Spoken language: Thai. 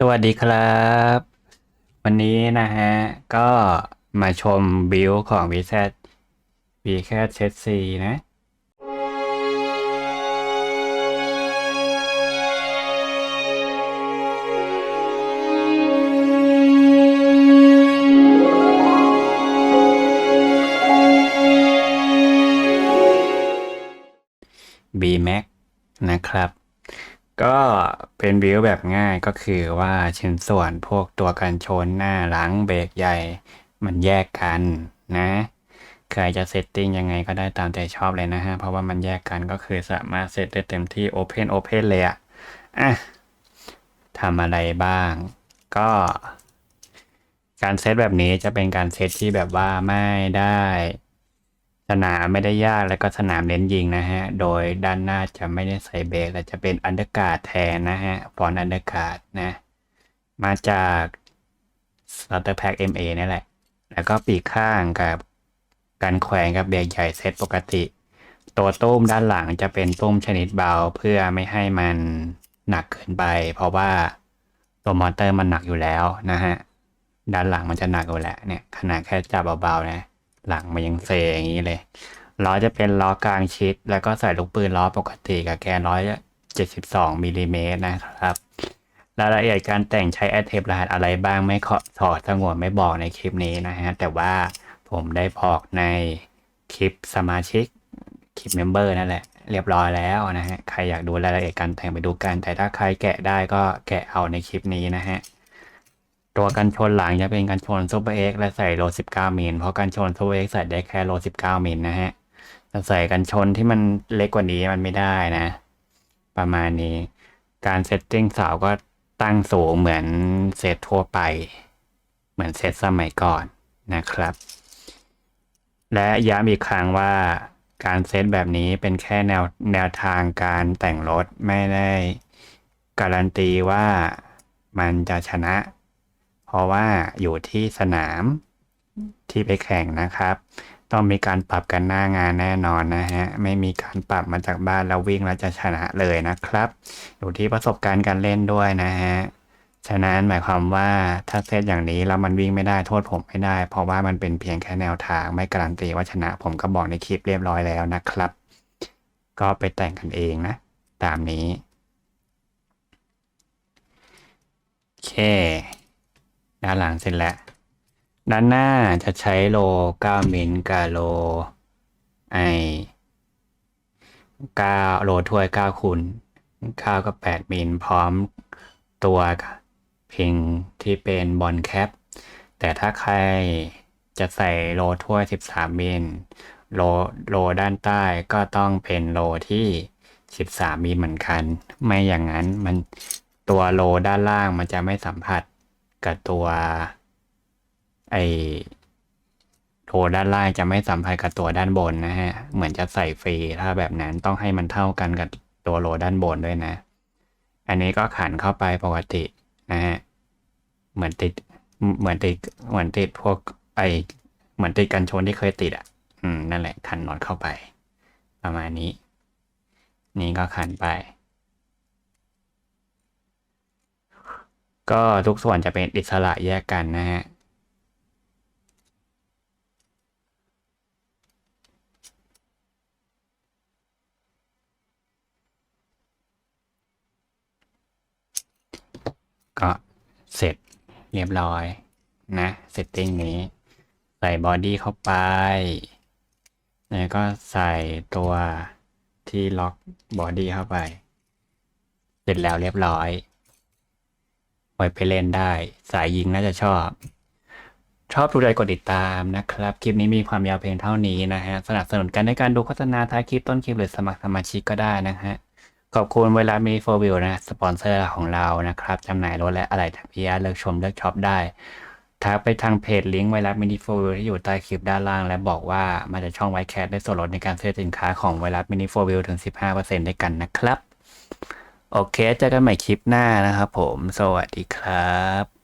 สวัสดีครับ วันนี้นะฮะ ก็มาชมบิลของ VZ v c a t z C นะ B Max นะครับ ก็เป็นบิวแบบง่ายก็คือว่าชิ้นส่วนพวกตัวกันชนหน้าหลังเบรกใหญ่ มันแยกกันนะใครจะเซตติ้งยังไงก็ได้ตามใจชอบเลยนะฮะ เพราะว่ามันแยกกันก็คือสามารถเซตได้เต็มที่ Open Open เลยอะอะทำอะไรบ้าง ก็ การเซตแบบนี้จะเป็นการเซตที่แบบว่าไม่ได้ สนามไม่ได้ยากแล้วก็สนามเน้นยิงนะฮะ โดยด้านหน้าจะไม่ได้ใส่เบรกแต่จะเป็นอันเดอร์การ์ดแทนนะฮะฟอนอันเดอร์การ์ดนะ มาจาก Starter Pack MA นี่แหละ แล้วก็ปีกข้างกับการแขวนกับเบรกใหญ่เซตปกติ ตัวตุ้มด้านหลังจะเป็นตุ้มชนิดเบาเพื่อไม่ให้มันหนักเกินไป เพราะว่าตัวมอเตอร์มันหนักอยู่แล้วนะฮะ ด้านหลังมันจะหนักอยู่แล้วเนี่ยขนาดแค่จับเบาๆนะ หลังมันยังเซอย่างนี้เลยล้อจะเป็นล้อกลางชิด แล้วก็ใส่ลูกปืนล้อปกติกับแกนร้อยเจ็ดสิบสองมิลลิเมตรนะครับรายละเอียดการแต่งใช้แอดเทปรหัสอะไรบ้างไม่ขอถอดสงวนไม่บอกในคลิปนี้นะฮะ แต่ว่าผมได้บอกในคลิปสมาชิกคลิปเมมเบอร์นั่นแหละ เรียบร้อยแล้วนะฮะ ใครอยากดูรายละเอียดการแต่งไปดูกัน แต่ถ้าใครแกะได้ก็แกะเอาในคลิปนี้นะฮะ ตัวกันชนหลังจะเป็นกันชนซูเปอร์เอ็กและใส่โล19มิลเพราะกันชนซูเปอร์เอ็กใส่ได้แค่โล19มิลนะฮะจะใส่กันชนที่มันเล็กกว่านี้มันไม่ได้นะ ประมาณนี้การเซตติ้งเสาก็ตั้งสูงเหมือนเซตทั่วไป เหมือนเซตสมัยก่อนนะครับ และย้ำอีกครั้งว่าการเซตแบบนี้เป็นแค่แนวแนวทางการแต่งรถไม่ได้การันตีว่ามันจะชนะ เพราะว่าอยู่ที่สนามที่ไปแข่งนะครับ ต้องมีการปรับกันหน้างานแน่นอนนะฮะ ไม่มีการปรับมาจากบ้านแล้ววิ่งแล้วจะชนะเลยนะครับ อยู่ที่ประสบการณ์การเล่นด้วยนะฮะ ฉะนั้นหมายความว่าถ้าเซตอย่างนี้แล้วมันวิ่งไม่ได้โทษผมไม่ได้ เพราะว่ามันเป็นเพียงแค่แนวทางไม่การันตีว่าชนะผมก็บอกในคลิปเรียบร้อยแล้วนะครับ ก็ไปแต่งกันเองนะ ตามนี้โอเค ด้านหลังเสร็จแล้ว ด้านหน้าจะใช้โล9มิลกับโลไอ9โลถ้วย 9คูณ9กับ8มิลพร้อมตัวพิงที่เป็นบอลแคป แต่ถ้าใครจะใส่โลถ้วย 13 มิลโลโลด้านใต้ก็ต้องเป็นโลที่ 13 มิลเหมือนกัน ไม่อย่างนั้นมันตัวโลด้านล่างมันจะไม่สัมผัส กับตัวไอโลด้านล่างจะไม่สัมผัสกับตัวด้านบนนะฮะ เหมือนจะใส่ฟรีถ้าแบบนั้นต้องให้มันเท่ากันกับตัวโลด้านบนด้วยนะ อันนี้ก็ขันเข้าไปปกตินะฮะ เหมือนติด เหมือนติด เหมือนติดพวกไอเหมือนติดกันชนที่เคยติดอะ อืม นั่นแหละขันน็อตเข้าไป ประมาณนี้ นี่ก็ขันไป ก็ทุกส่วนจะเป็นอิสระแยกกันนะฮะก็เสร็จเรียบร้อยนะเซตติ้งนี้ ใส่บอดี้เข้าไป แล้วก็ใส่ตัวที่ล็อกบอดี้เข้าไป เสร็จแล้วเรียบร้อย ไว้ไปเล่นได้ สายยิงน่าจะชอบ ชอบทุกใจกดติดตามนะครับ คลิปนี้มีความยาวเพียงเท่านี้นะฮะ สนับสนุนกันในการดูโฆษณาท้ายคลิปต้นคลิปหรือสมัครสมาชิกก็ได้นะฮะ ขอบคุณเวลามีโฟวิวนะ สปอนเซอร์ของเรานะครับจำหน่ายรถและอะไรทางพิยาเลือกชมเลือกช็อปได้ทักไปทางเพจลิงก์ไวรัสมินิโฟวิวที่อยู่ใต้คลิปด้านล่าง และบอกว่ามาจากช่องไวแคทได้ส่วนลดในการซื้อสินค้าของไวรัสมินิโฟวิวถึง 15%ด้วยกันนะครับ โอเค เจอกันใหม่คลิปหน้านะครับผม สวัสดีครับ